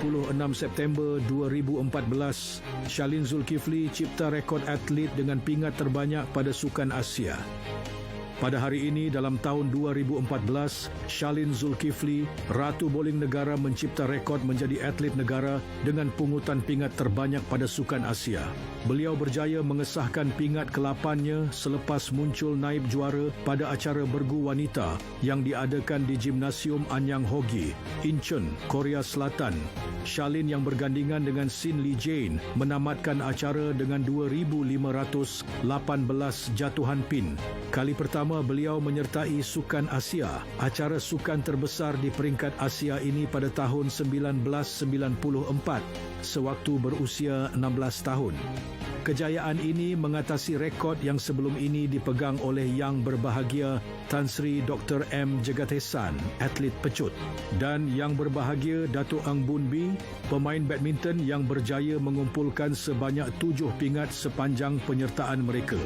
26 September 2014, Shalin Zulkifli cipta rekod atlet dengan pingat terbanyak pada Sukan Asia. Pada hari ini dalam tahun 2014, Shalin Zulkifli, Ratu Bowling Negara mencipta rekod menjadi atlet negara dengan pungutan pingat terbanyak pada Sukan Asia. Beliau berjaya mengesahkan pingat ke-8-nya selepas muncul naib juara pada acara bergu wanita yang diadakan di Gimnasium Anyang Hogi, Incheon, Korea Selatan. Shalin yang bergandingan dengan Sin Lee Jane menamatkan acara dengan 2,518 jatuhan pin. Kali pertama beliau menyertai Sukan Asia, acara sukan terbesar di peringkat Asia ini pada tahun 1994, sewaktu berusia 16 tahun. Kejayaan ini mengatasi rekod yang sebelum ini dipegang oleh yang berbahagia Tan Sri Dr. M. Jagatesan, atlet pecut. Dan yang berbahagia Datuk Ang Bun Bi, pemain badminton yang berjaya mengumpulkan sebanyak tujuh pingat sepanjang penyertaan mereka.